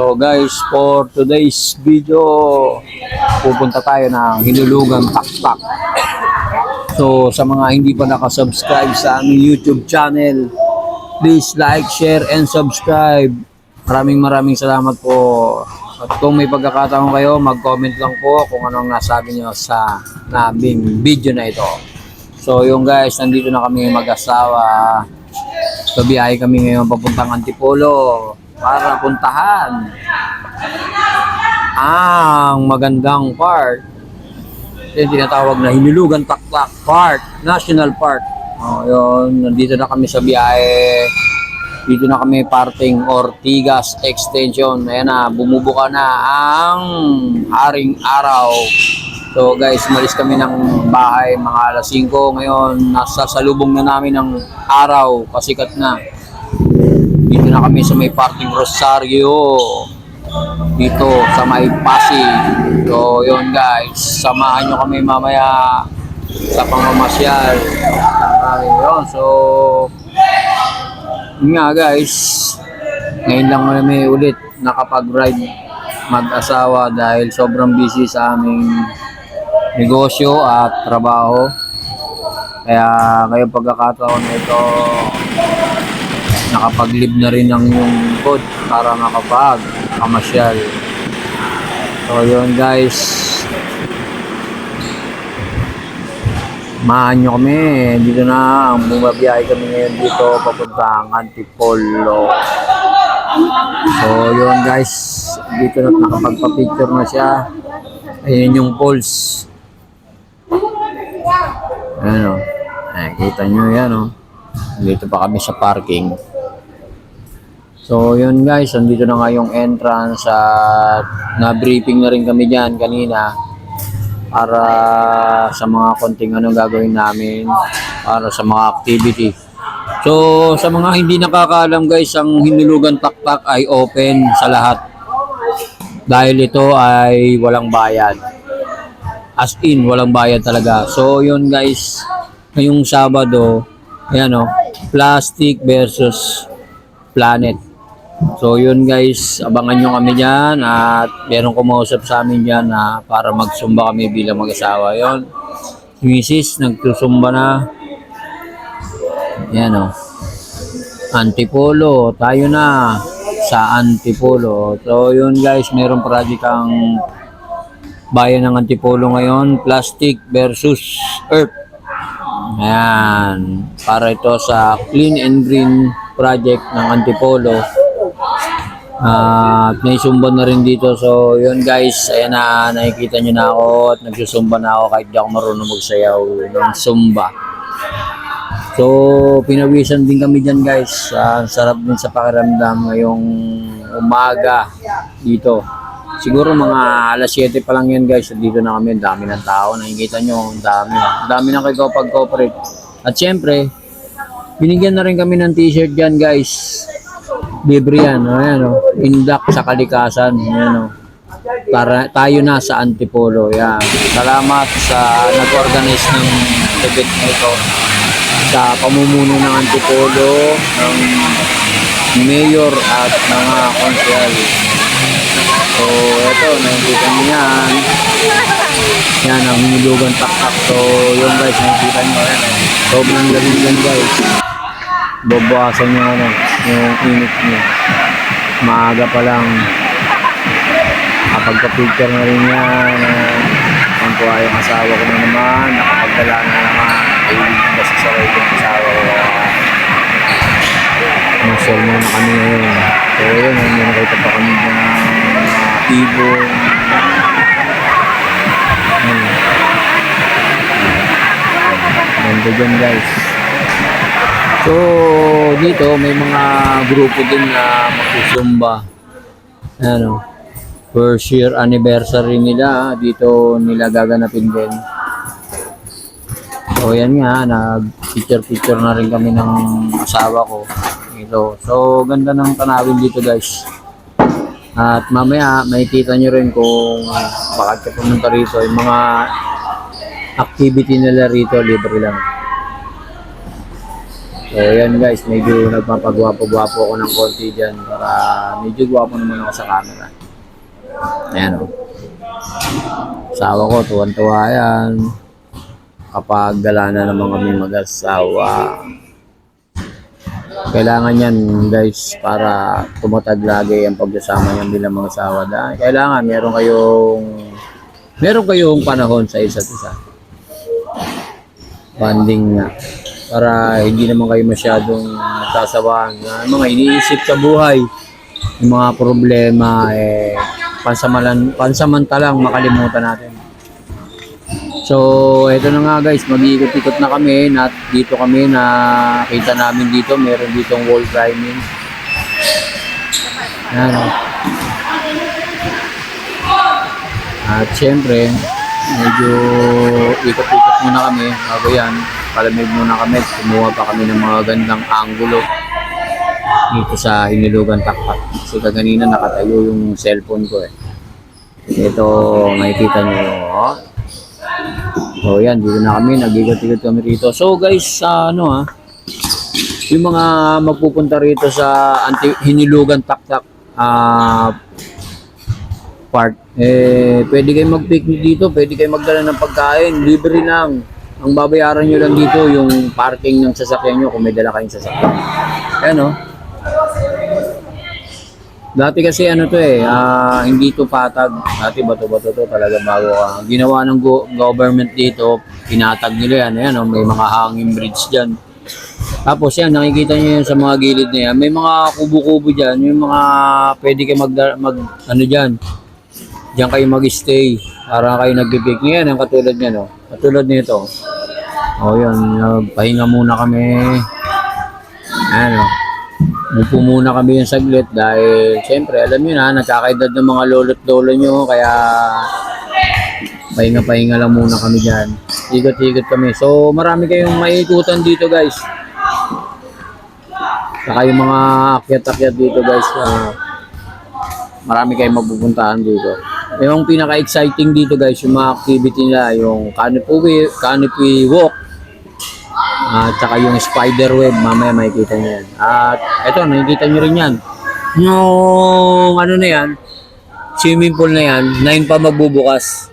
So guys, for today's video, pupunta tayo ng Hinulugan Taktak. So sa mga hindi pa nakasubscribe sa aming YouTube channel, please like, share, and subscribe. Maraming maraming salamat po. At kung may pagkakataon kayo, mag-comment lang po kung anong nasabi nyo sa nabing video na ito. So yung guys, nandito na kami mag-asawa. So biyahe kami ngayon papuntang Antipolo para puntahan ang magandang park. Yung tinatawag na Hinulugan Taktak Park, National Park. Oh, yun, nandito na kami sa biyahe. Dito na kami parting Ortigas Extension. Ayan na, bumubuka na ang Haring Araw. So guys, malis kami ng bahay mga alas 5. Ngayon, nasa salubong na namin ng araw. Pasikat na. Na kami sa may parting Rosario. Dito sa may Pasig. So yun guys, samahan nyo kami mamaya sa pangmamasyal. Ay, yun. So, yun nga guys, ngayon lang kami ulit nakapag-ride mag-asawa dahil sobrang busy sa aming negosyo at trabaho. Kaya ngayong pagkakataon ito, nakapag-live na rin ang yung code para makapag kamasyal. So yun guys, Mahan nyo kami. Dito na ang bumabiyahe kami ngayon dito papuntang Antipolo. So yun guys, dito na nakapagpa-picture na siya. Ayan yung poles. Ayan o. Ayan, kita nyo yan o. Dito pa kami sa parking. So yun guys, andito na nga yung entrance at na-briefing na rin kami dyan kanina para sa mga konting anong gagawin namin para sa mga activity. So, sa mga hindi nakakaalam guys, ang Hinulugan Taktak ay open sa lahat. Dahil ito ay walang bayad. As in, walang bayad talaga. So, yun guys, ngayong Sabado, ayan o, plastic versus planet. So yun guys, abangan nyo kami dyan at meron kumausap sa amin dyan na para magsumba kami bilang mag-asawa. Yun, si Mrs. nagsusumba na. Yan o. Antipolo, tayo na sa Antipolo. So yun guys, meron project ang bayan ng Antipolo ngayon, plastic versus earth. Ayan, para ito sa Clean and Green project ng Antipolo. At may sumba na rin dito. So, yun guys. Ayan na, nakikita nyo na ako at nagsusumba na ako kahit di ako marunong magsayaw ng sumba. So, pinawisan din kami dyan guys. Ah, sarap din sa pakiramdam ngayong umaga dito. Siguro mga alas 7 pa lang yan guys. Dito na kami. Ang dami ng tao. Nakikita nyo. Ang dami. Ang dami ng kayo pag-cooperate. At syempre, binigyan na rin kami ng t-shirt dyan guys libre yan. Ayan, o. Indak sa kalikasan. Ayan, o. Para, tayo na sa Antipolo. Yan. Salamat sa nag-organize ng event na ito. Sa pamumuno ng Antipolo, ng mayor at mga konsehal. So, ito, nakikita niyo yan. Yan, ang hinulugan taktak. So, yun guys, nakikita niyo. Sobrang lamig yan guys babawasan yung ano, yung init niya. Maaga pa lang. Kapag ka-picture na rin yan, uh, ang tuwa yung asawa ko na naman, nakapagdala na naman, kailig ko sa sarili yung asawa ko. Masal muna kami ngayon. So yun, hindi nakita pa kami ng ibon. Ganda dyan guys. So, dito may mga grupo din na magsusumba. Ano, first year anniversary nila, dito nila gaganapin din. So, yan nga, nag-picture-picture na rin kami ng asawa ko. Ito. So, ganda ng tanawin dito guys. At mamaya, makikita nyo rin kung bakit ka pumunta rito. Yung mga activity nila rito, libre lang. So yan guys, medyo nagpapagwapo-gwapo ako ng konti dyan para medyo gwapo naman ako sa camera. Ayan o. Asawa ko, tuwan-tuwa yan. Kapag gala na naman kami mag-asawa. Kailangan yan guys para tumatag lagi ang pagsasama niyan bilang mga asawa. Dahil kailangan meron kayong meron kayong panahon sa isa't isa. Banding nga. Para hindi naman kayo masyadong sasawaan na mga iniisip sa buhay. Yung mga problema, eh, pansamalan, pansamantalang makalimutan natin. So, ito na nga guys, mag-iikot-ikot na kami. At dito kami na kita namin dito, meron ditong wall climbing. Yan. At syempre, medyo ikot-ikot muna kami. Bago yan, palamig muna kami. Kumuha pa kami ng mga gandang angulo dito sa Hinilugan Takpak. Kasi kaganina nakatayo yung cellphone ko eh. Ito, makikita nyo. Oh. So yan, dito na kami, nag-ikot-ikot kami rito. So guys, sa ano ha, yung mga magpupunta rito sa anti Hinilugan Taktak ah park, eh, pwede kayo mag-picnic dito, pwede kayo magdala ng pagkain, libre lang. Ang babayaran nyo lang dito, yung parking ng sasakyan nyo kung may dala kayong sasakyan. Ayan o. Dati kasi ano to eh, ah, hindi to patag. Dati bato-bato to talaga bago ka. Ginawa ng go- government dito, pinatag nila yan. Ayan o, may mga hanging bridge dyan. Tapos yan, nakikita nyo yan sa mga gilid na yan. May mga kubo-kubo dyan, yung mga pwede kayo mag, mag ano dyan. Diyan kayo mag-stay. Para kayo nag-picnic. Yan, ang katulad niya, no? Katulad nito. O yan, pahinga muna kami. Ano, Upo muna kami yung saglit dahil siyempre alam niyo na nagkakaedad ng mga lolo't lolo nyo kaya pahinga-pahinga lang muna kami dyan. Ikot-ikot kami. So marami kayong maikutan dito guys. Saka yung mga akyat-akyat dito guys. ah, marami kayong mapupuntahan dito. Yung pinaka-exciting dito guys, yung mga activity nila, yung canopy, canopy walk, at saka yung spider web, mamaya makikita nyo yan. At eto, nakikita nyo rin yan. Yung ano na yan, swimming pool na yan, 9 pa magbubukas.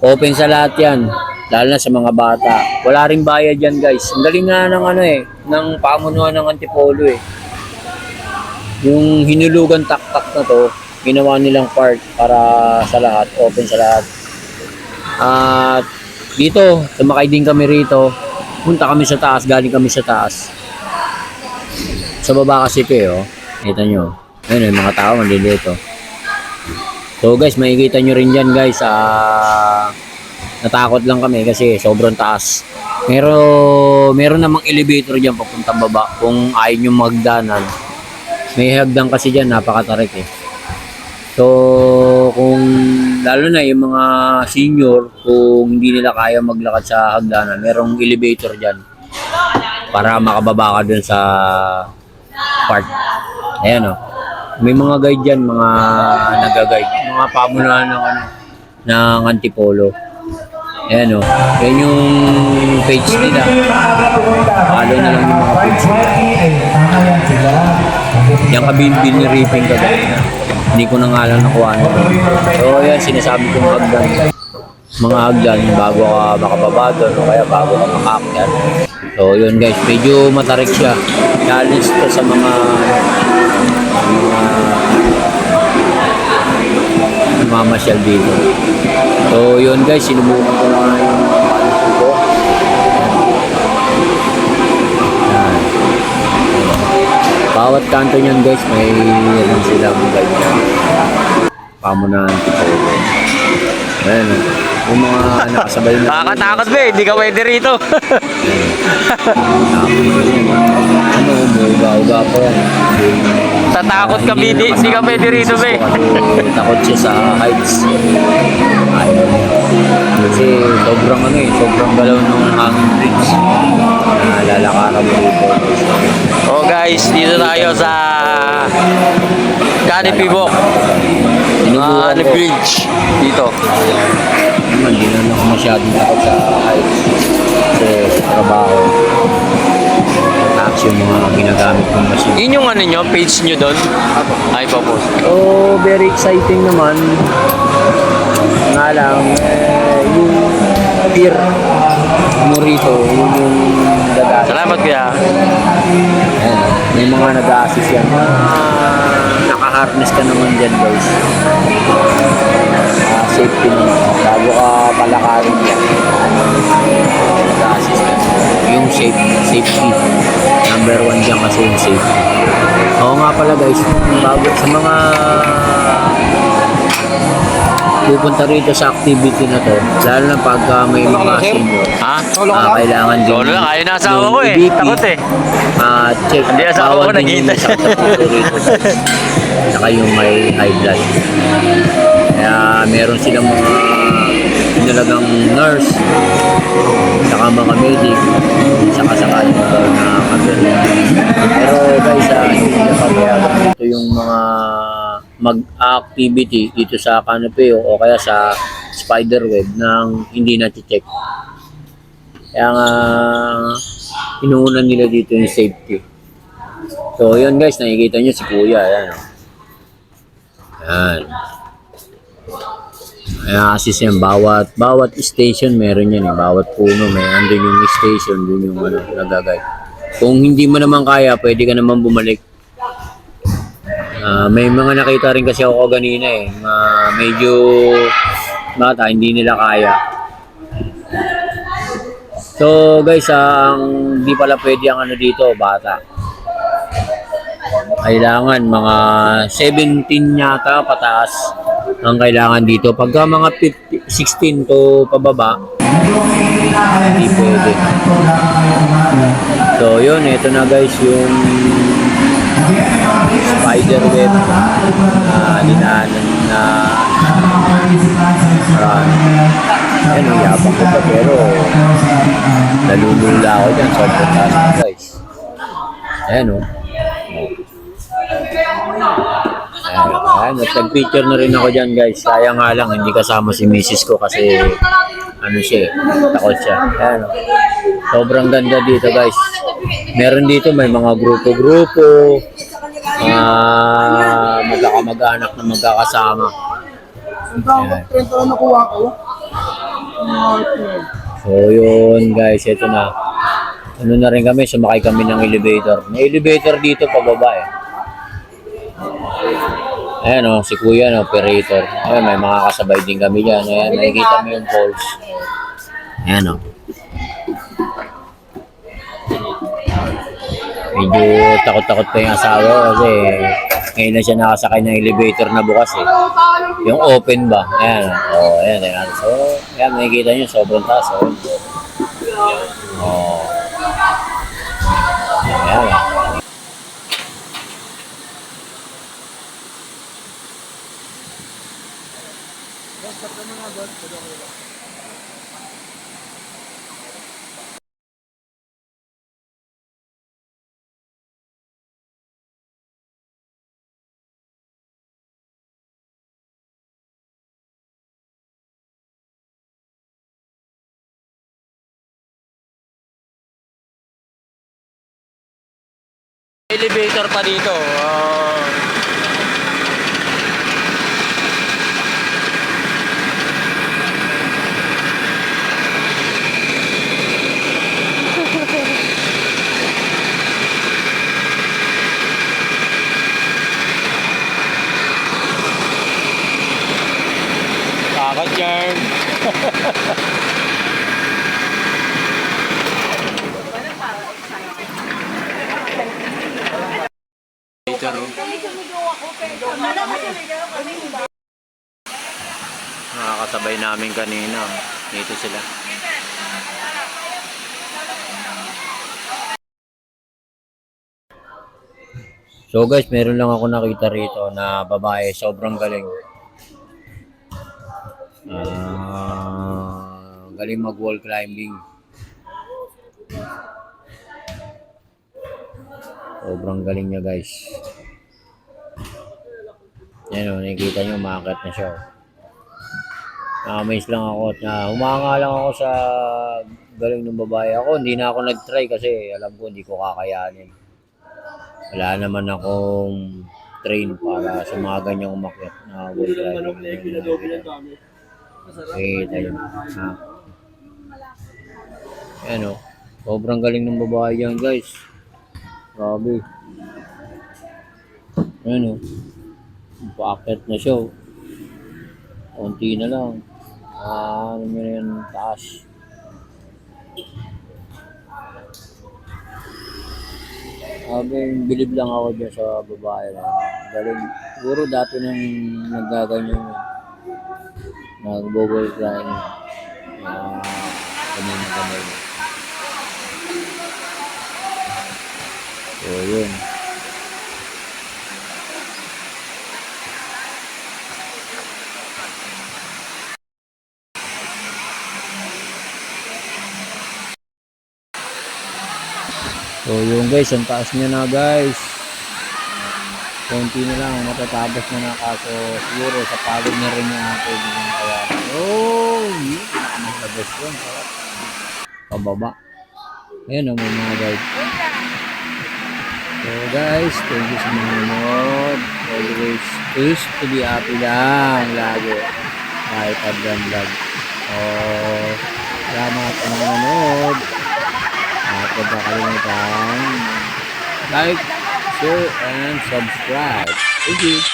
Open sa lahat yan, lalo na sa mga bata. Wala rin bayad yan guys. Ang galing nga ng ano eh, ng pamunuan ng Antipolo eh. Yung hinulugan taktak na to, ginawa nilang park para sa lahat, open sa lahat. At dito, sumakay din kami rito. Punta kami sa taas, galing kami sa taas. Sa baba kasi ito eh, oh. Kita nyo. Ayun, yung mga tao, malilito. So guys, makikita nyo rin dyan guys. Ah, natakot lang kami kasi sobrang taas. Pero meron namang elevator dyan papuntang baba kung ayaw nyo magdanan. May hagdan kasi dyan, napakatarik eh. So, kung lalo na yung mga senior, kung hindi nila kaya maglakad sa hagdanan, merong elevator dyan para makababa ka dun sa park. Ayan o. May mga guide dyan, mga nag-guide. Mga pamunuan ng, ano, ng Antipolo. Ayan o. Yan yung page nila. Follow na lang yung mga page nila. Yung kabinbin ni Ripping kagabi na. Hindi ko na nga lang nakuha nito. So yan, sinasabi kong hagdan. Mga hagdan bago ka makababa doon o kaya bago ka makakyan. So yun guys, medyo matarik siya. Challenge to sa mga mga mamasyal dito. So yun guys, sinubukan ko na Bawat kanto niyan guys, may rin silang ganyan. Pamunahan tipo. Ayan, oh. yung mga nakasabay na. Nakakatakot ba eh, hindi ka pwede rito. ano, umuuga-uga pa yan. Tatakot ka, Bidi. Hindi ka pwede rito ba eh. Kasi takot siya sa heights. Ayaw niya. Kasi sobrang ano eh, sobrang galaw ng hangin bridge. Nalalakaran mo dito. Oh guys, dito tayo sa Canopy Walk. Sinubukan ano bridge dito. Naman, di naman ako masyadong takot sa. Kasi sa trabaho. Tax yung mga ginagamit kong machine. Yun yung ano nyo, page nyo doon? Ay, po. So, very exciting naman. Nga lang, eh, yung beer mo rito, yun yung dagat. Salamat kuya. May mga nag-assist yan. Ah, naka-harness ka naman dyan guys. Ah, safety naman. Bago ka palakarin yan. Nag-assist ka. Yung safe, safety. Number one dyan kasi yung safety. Oo nga pala guys, bago sa mga pupunta rito sa activity na to, lalo na pagka may mga senior, Ha? ah, kailangan din Solo lang, ayaw na asawa yung ko eh. Takot eh. Ah, check. Hindi asawa ko, yung naghihintay. Saka yung may high blood. Kaya meron silang mga talagang nurse, saka mga medic, saka sakali mo daw na kagaling. Pero guys, ah, dito yung mga mag-activity dito sa canopy o, kaya sa spider web nang hindi na-check. Kaya nga, inuunan nila dito yung safety. So, yun guys, nakikita nyo si Kuya. Ayan. oh. Ayan. Ayan, assist yan. Bawat, bawat station meron yan eh. Bawat puno may andun yung station, dun yung ano, nagagay. Kung hindi mo naman kaya, pwede ka naman bumalik. Ah, may mga nakita rin kasi ako kanina eh. Mga medyo bata, hindi nila kaya. So guys, ang di pala pwede ang ano dito, bata. Kailangan mga 17 yata pataas ang kailangan dito. Pagka mga 50, 16 to pababa, hindi pwede. So yun, ito na guys yung spider web na dinaanan na marami. Yan, ang yabang ko pa pero nalulula ako dyan. Sobrang taas guys. Ayan o. Ayan, ayan. At nag-picture na rin ako dyan guys. Kaya nga lang, hindi kasama si misis ko kasi ano siya eh, takot siya. Ayan o. Sobrang ganda dito guys. Meron dito may mga grupo-grupo, mga magkakamag-anak na magkakasama. Ayan. So yun guys, ito na. Ano na rin kami, sumakay kami ng elevator. May elevator dito pababa eh. Ayan o, si kuya no, operator. Ayan, may mga kasabay din kami dyan. Ayan, nakikita mo yung poles. Ayan o. Medyo takot-takot pa yung asawa ko kasi ngayon na siya nakasakay ng elevator na bukas eh. Yung open ba? Ayan. Oh, ayan. ayan. So, ayan, nakikita nyo, sobrang taas. Oh. Oh. Ayan. Elevator pa dito. ah. Takot yan. Nakakasabay namin kanina. Dito sila. So guys, meron lang ako nakita rito na babae, sobrang galing. Ah, galing mag wall climbing. Sobrang galing niya guys. Yan o, nakikita nyo, umakat na siya. Na-amaze lang ako at na humanga lang ako sa galing ng babae ako. Hindi na ako nag-try kasi alam ko hindi ko kakayanin. Wala naman akong train para sa mga ganyang umakyat na wall climbing. Eh, tayo. Ha? O. Sobrang galing ng babae yan guys. Grabe. Ayan o. Paakyat na siya o. Konti na lang. Ah, ano na yan, taas. Sabi, bilib lang ako dyan sa babae na galing. Siguro dati nang nagaganyan yun. Nag-bubble crying. Ah, ganyan na ganyan. So, yun. So yun guys, ang taas niya na guys. Konti na lang, matatapos na na kaso siguro sa pagod na rin yung ating yung kaya. Oh, yun, nakalabas yun. Pababa. Ayan ang mga guys. So guys, thank you sa mga nanonood. Always is to be happy lang lagi. Kahit advan vlog. So, salamat sa mga nanonood. At huwag na like, share, and subscribe. Thank you.